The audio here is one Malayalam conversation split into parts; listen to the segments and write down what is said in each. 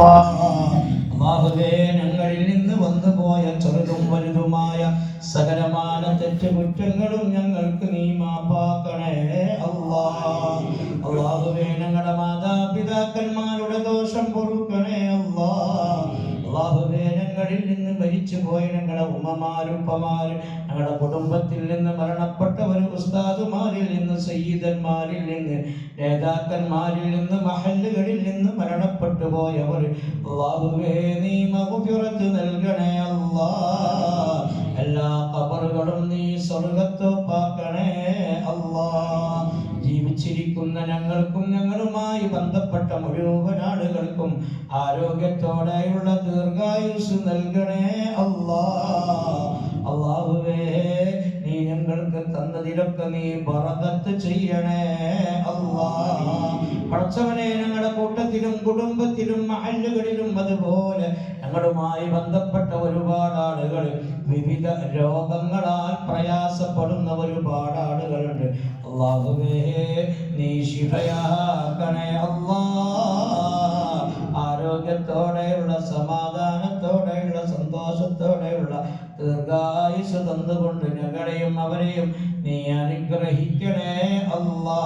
അള്ളാഹുവേ ഞങ്ങളിൽ നിന്ന് വന്നു പോയ ചെറുതും വലുതുമായ സകലമാന തെറ്റുകുറ്റങ്ങളും ഞങ്ങൾക്ക് നീ മാപ്പാക്കണേ. അല്ലാ അള്ളാഹുവേ ഞങ്ങളുടെ മാതാപിതാക്കന്മാരുടെ ദോഷം പൊറുക്കണേ. അള്ളാ അള്ളാഹുവേ ഞങ്ങളിൽ നിന്ന് മരിച്ചു പോയ ഞങ്ങളുടെ ഉമ്മമാരും ഉപ്പമാരും ഞങ്ങളുടെ കുടുംബത്തിൽ നിന്ന് മരണപ്പെട്ടവർ ഉസ്താദുമാരിൽ നിന്ന് സയ്യിദന്മാരിൽ നിന്ന് നേതാക്കന്മാരിൽ നിന്ന് മഹല്ലുകളിൽ നിന്ന് മരണപ്പെട്ടു പോയവർ അള്ളാഹുവേ നീ മകുഫിറത്ത് നൽകണേ അല്ലാ. എല്ലാ കബറുകളും നീ സ്വർഗത്തോപ്പാക്കണേ അല്ലാ. ജീവിച്ചിരിക്കുന്ന ഞങ്ങൾക്കും ഞങ്ങളുമായി ബന്ധപ്പെട്ട മുഴുവൻ ആളുകൾക്കും ആരോഗ്യത്തോടെയുള്ള ദീർഘായുസ് നൽകണേ അല്ലാ. അള്ളാഹുവേ ഞങ്ങൾക്ക് തന്നതിലൊക്കെ നീ ബറകത്ത് ചെയ്യണേ പടച്ചവനെ ഞങ്ങളുടെ കൂട്ടത്തിലും കുടുംബത്തിലും മഹല്ലുകളിലും അതുപോലെ ഞങ്ങളുമായി ബന്ധപ്പെട്ട ഒരുപാട് ആളുകൾ വിവിധ രോഗങ്ങളാൽ പ്രയാസപ്പെടുന്ന ഒരുപാട് ആളുകളുണ്ട്. അള്ളാഹുവേ നീ ശിഫയാക്കണേ അള്ളാ. ആരോഗ്യത്തോടെയുള്ള സമാധാനത്തോടെയുള്ള തന്നുകൊണ്ട് ഞങ്ങളെയും അവരെയും നീ അനുഗ്രഹിക്കണേ അല്ലാ.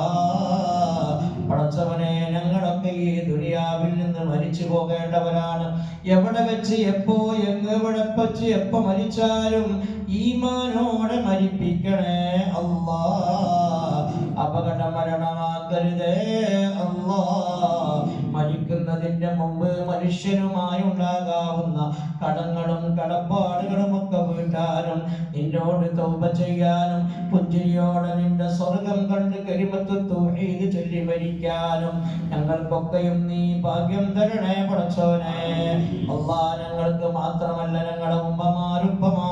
പടച്ചവനെ ഞങ്ങളൊക്കെ ഈ ദുനിയാവിൽ നിന്ന് മരിച്ചു പോകേണ്ടവരാണ്. എവിടെ വെച്ച് എപ്പോ എവിടെ വെച്ച് എപ്പോ മരിച്ചാലും ഈമാനോടെ മരിപ്പിക്കണേ അല്ലാ. അപകട മരണമാക്കരുതേ അല്ലാ. മരിക്കുന്നതിന്റെ മുമ്പ് മനുഷ്യനുമായി ഉണ്ടാകാവുന്ന കടങ്ങളും കടപ്പാടുകളും ഒക്കെ വീട്ടാനും നിന്നോട് തൗപ ചെയ്യാനും പുഞ്ചിരിയോടെ നിന്റെ സ്വർഗം കണ്ട് കരിമത്ത് തൂഹീദ് ചൊല്ലി മരിക്കാനും ഞങ്ങൾക്കൊക്കെയും നീ ഭാഗ്യം തരണേ പടച്ചോനെ. അള്ളാ ഞങ്ങൾക്ക് മാത്രമല്ല ഞങ്ങളുടെ ഉമ്മമാര് ഉപ്പമാര്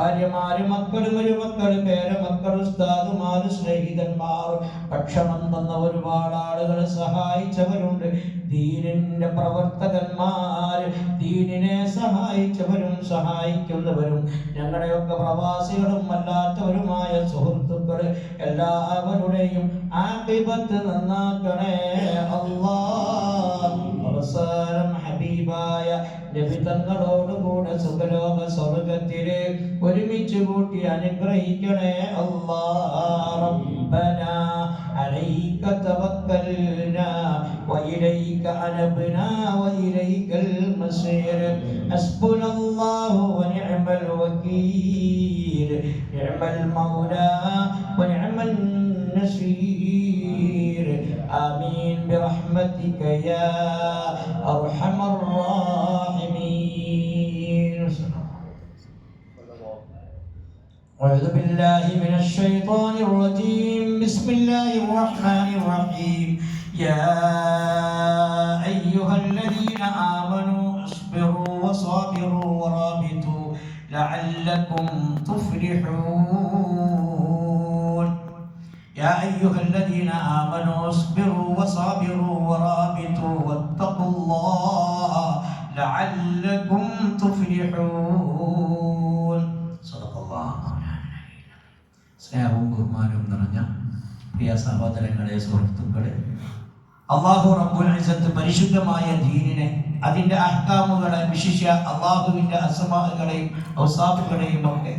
ഭാര്യമാര് മക്കൾ മരുമക്കൾ പേരമക്കൾ ഉസ്താദുമാര് സ്നേഹിതന്മാർ ഭക്ഷണം തന്ന ഒരുപാട് ആളുകൾ സഹായിച്ചവരുണ്ട്. ദീനിന്റെ പ്രവർത്തകന്മാർ ദീനിനെ സഹായിച്ചവരും സഹായിക്കുന്നവരും. ഞങ്ങളുടെയൊക്കെ പ്രവാസികളും അല്ലാത്തവരുമായ സുഹൃത്തുക്കൾ എല്ലാവരുടെയും ആഭിപത്ത് നന്നാക്കണേ. ഹബീബായ നബി തങ്ങളോടുകൂടെ സുഖലോക സ്വർഗത്തില് ഒരുമിച്ച് കൂട്ടി അനുഗ്രഹിക്കണേ അല്ലാ റബ്ബനാ عليك توكلنا وإليك أنبنا وإليك المصير حسبنا الله ونعم الوكيل نعم المولى ونعم النصير آمين برحمتك يا أرحم الراحمين. أعوذ بالله من الشيطان الرجيم. بسم الله الرحمن الرحيم. يا أيها الذين آمنوا اصبروا وصابروا ورابطوا لعلكم تفلحون. يا أيها الذين آمنوا اصبروا وصابروا ورابطوا واتقوا الله لعلكم تفلحون صدق الله സ്നേഹവും ബഹുമാനവും നിറഞ്ഞ പ്രിയ സഹോദരങ്ങളെ സുഹൃത്തുക്കളെ അള്ളാഹു റബ്ബുൽ ഇസ്സത്ത് പരിശുദ്ധമായ ദീനിനെ അതിൻ്റെ അഹ്കാമുകളെ വിശിഷ്യ അള്ളാഹുവിൻ്റെ അസമാകളെയും ഔസാഫുകളെയും ഒക്കെ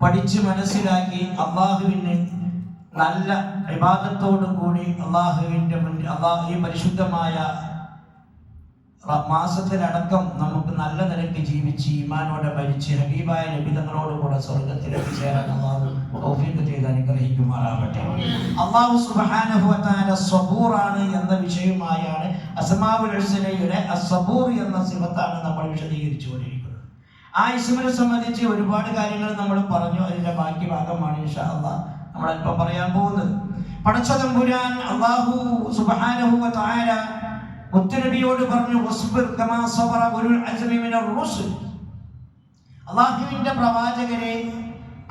പഠിച്ച് മനസ്സിലാക്കി അള്ളാഹുവിന് നല്ല വിവാദത്തോടു കൂടി അള്ളാഹുവിന്റെ മുന്നിൽ അള്ളാഹു ഈ പരിശുദ്ധമായ മാസത്തിലടക്കം നമുക്ക് നല്ല നിലയ്ക്ക് ജീവിച്ച് ഈമാനോടെ മരിച്ച് ഹബീബായ ലഭിതങ്ങളോടുകൂടെ സ്വർഗത്തിലേക്ക് ചേരാൻ അള്ളാഹു തൗഫീഖ് ചെയ്ത് അനുഗ്രഹിക്കുമാറാവട്ടെ അള്ളാഹു തആല സബൂറാണ് എന്ന വിഷയമായാണ് അസ്മാഉൽ അസബൂർ എന്ന സിഫത്താണ് നമ്മൾ വിശദീകരിച്ചു കൊണ്ടിരിക്കുന്നത് ആ ഇസ്മിനെ സംബന്ധിച്ച് ഒരുപാട് കാര്യങ്ങൾ നമ്മൾ പറഞ്ഞു. അതിന്റെ ബാക്കി ഭാഗമാണ് ഇൻഷാ അള്ളാഹ്. നമ്മൾ അല്പം പറയാൻ പോകുന്നത്. പടച്ച തമ്പുരാൻ അള്ളാഹു സുബ്ഹാനഹു വ തആല മുത്തുനബിയോട് പറഞ്ഞു അള്ളാഹുവിന്റെ പ്രവാചകരെ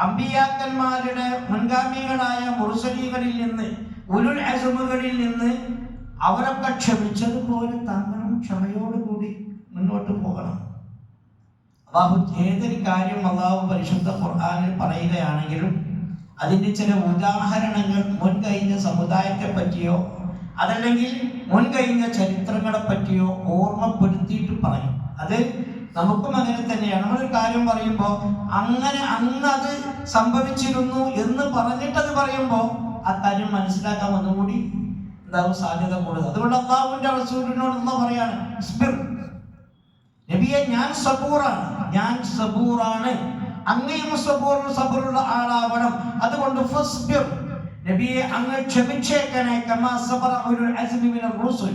അമ്പിയാക്കന്മാരുടെ മുൻഗാമികളായ മുറുസലികളിൽ നിന്ന് ഉരുൾ അസമുകളിൽ നിന്ന് അവരൊക്കെ ക്ഷമിച്ചതുപോലെ താങ്കളും ക്ഷമയോടുകൂടി മുന്നോട്ട് പോകണം. അള്ളാഹു ഏതൊരു കാര്യം അള്ളാഹു പരിശുദ്ധ ഖുർആനിൽ പറയുകയാണെങ്കിലും അതിന്റെ ചില ഉദാഹരണങ്ങൾ മുൻകഴിഞ്ഞ സമുദായത്തെ പറ്റിയോ അതല്ലെങ്കിൽ മുൻകഴിഞ്ഞ ചരിത്രങ്ങളെ പറ്റിയോ ഓർമ്മപ്പെടുത്തിയിട്ട് പറയും. അത് നമുക്കും അങ്ങനെ തന്നെയാണ്. നമ്മളൊരു കാര്യം പറയുമ്പോൾ അങ്ങനെ അന്ന് അത് സംഭവിച്ചിരുന്നു എന്ന് പറഞ്ഞിട്ടത് പറയുമ്പോൾ ആ കാര്യം മനസ്സിലാക്കാൻ ഒന്നുകൂടി എന്താവും സാധ്യത കൂടുതൽ. അതുകൊണ്ട് അള്ളാഹുവിന്റെ റസൂലിനോട് എന്താ പറയാണ് നബിയെ ഞാൻ സബൂറാണ്. ഞാൻ സബൂറാണ്. അങ്ങയും സബൂറും സബറുള്ള ആളാവണം. അതുകൊണ്ട് ഫസ്ബിർ നബിയെ അങ്ങ് ക്ഷമിച്ചേക്കണേ കമാ സബറ ഉലുൽ അസ്മി റുസുൽ.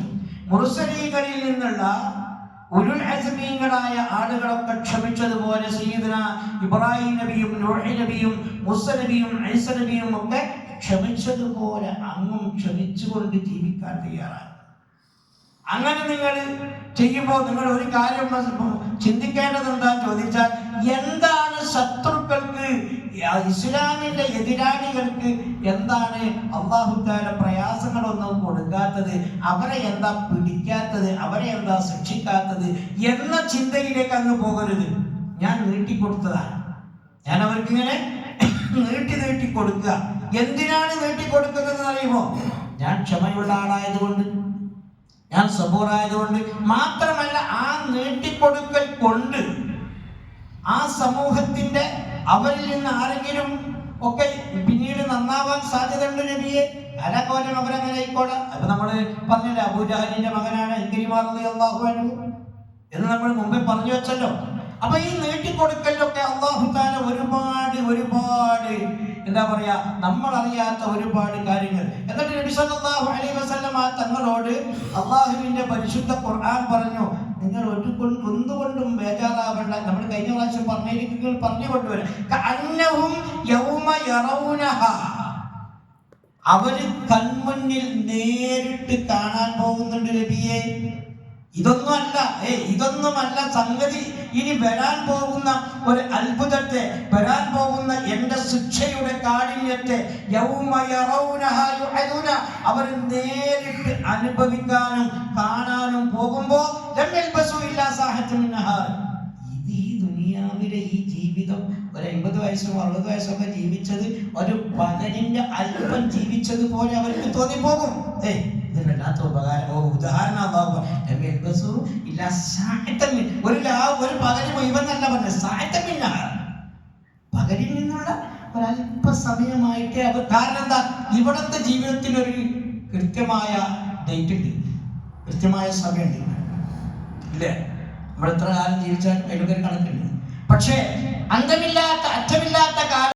മുർസലീകളിൽ നിന്നുള്ള ഉരുൾ അസ്മീങ്ങളായ ആളുകളൊക്കെ ക്ഷമിച്ചതുപോലെ സീദന ഇബ്രാഹിം നബിയും നോഹി നബിയും മുസ നബിയും ഐസ നബിയും ഒക്കെ ക്ഷമിച്ചതുപോലെ അങ്ങും ക്ഷമിച്ചുകൊണ്ട് ജീവിക്കാൻ തയ്യാറാണ്. അങ്ങനെ നിങ്ങൾ ചെയ്യുമ്പോൾ നിങ്ങൾ ഒരു കാര്യം ചിന്തിക്കേണ്ടതെന്താ ചോദിച്ചാൽ എന്താണ് ശത്രുക്കൾക്ക് ഇസ്ലാമിന്റെ എതിരാളികൾക്ക് എന്താണ് അള്ളാഹുക്കാര പ്രയാസങ്ങളൊന്നും കൊടുക്കാത്തത്? അവരെ എന്താ പിടിക്കാത്തത്? അവരെ എന്താ ശിക്ഷിക്കാത്തത്? എന്ന ചിന്തയിലേക്ക് അങ്ങ് പോകരുത്. ഞാൻ നീട്ടിക്കൊടുത്തതാണ് ഞാൻ അവർക്ക് ഇങ്ങനെ നീട്ടി നീട്ടി കൊടുക്കുക. എന്തിനാണ് നീട്ടി കൊടുക്കുന്നത് അറിയുമോ? ഞാൻ ക്ഷമയുള്ള ആളായതുകൊണ്ട്. ഞാൻ സബൂറായതുകൊണ്ട്. മാത്രമല്ല ആ നീട്ടിക്കൊടുക്കൽ കൊണ്ട് ആ സമൂഹത്തിന്റെ അവരിൽ നിന്ന് ആരെങ്കിലും ഒക്കെ പിന്നീട് നന്നാവാൻ സാധ്യതയുണ്ട് നബിയെ? അലക്കോലെ അവരങ്ങനെ ആയിക്കോട്ടെ. അപ്പൊ നമ്മൾ പറഞ്ഞില്ല അബൂജാഹിലിന്റെ മകനാണ് അള്ളാഹു എന്ന് നമ്മൾ മുമ്പേ പറഞ്ഞു വെച്ചല്ലോ. അപ്പൊ ഈ നീട്ടിക്കൊടുക്കലൊക്കെ അള്ളാഹു താല ഒരുപാട് ഒരുപാട് എന്താ പറയാ നമ്മൾ അറിയാത്ത ഒരുപാട് കാര്യങ്ങൾ. എന്നിട്ട് നബി സല്ലല്ലാഹു അലൈഹി വസല്ലമ തങ്ങളോട് അള്ളാഹുവിന്റെ പരിശുദ്ധ ഖുർആൻ പറഞ്ഞു നിങ്ങൾ ഒരു കൊണ്ട് ഒന്നുകൊണ്ടും ബേജാറാവണ്ട. നമ്മൾ കഴിഞ്ഞ പ്രാവശ്യം പറഞ്ഞിരിക്കുന്നത് പറഞ്ഞു കൊണ്ടുവരും. അവർ കൺമുന്നിൽ നേരിട്ട് കാണാൻ പോകുന്നുണ്ട് നബിയെ. ഇതൊന്നും അല്ല. ഏ ഇതൊന്നുമല്ല സംഗതി. ഇനി വരാൻ പോകുന്ന ഒരു അത്ഭുതത്തെ വരാൻ പോകുന്ന എന്റെ ശിക്ഷയുടെ കാഠിന്യത്തെ യുഅദുന അവർ നേരിട്ട് അനുഭവിക്കാനും കാണാനും പോകുമ്പോ ലം യൽബസു ഇല്ലാ സാഹത്തുൻ ഇത് ഈ ദുനിയാവിലെ ഈ ജീവിതം ഒരു അമ്പത് വയസ്സും അറുപത് വയസ്സൊക്കെ ജീവിച്ചത് ഒരു പകലിന്റെ അല്പം ജീവിച്ചത് പോലെ അവർക്ക് തോന്നിപ്പോകും. ഏ ഇത് വല്ലാത്ത ഉപകാരം. ഓ ഉദാഹരണം ഒരു ഒരു പകൽ മുഴുവൻ അല്ല പറഞ്ഞത് സാഅത്തൻ പകലിൽ നിന്നുള്ള ഒരല്പ സമയമായിട്ടേ അവർ കാരണം എന്താ? ഇവിടുത്തെ ജീവിതത്തിൽ ഒരു കൃത്യമായ ഡേറ്റ് ഉണ്ട്. കൃത്യമായ സമയമുണ്ട്. ഇല്ലേ? നമ്മൾ എത്ര കാലം ജീവിച്ചാൽ അതിലൊക്കെ കണക്കുണ്ട്. പക്ഷേ അന്തമില്ലാത്ത അറ്റമില്ലാത്ത കാലം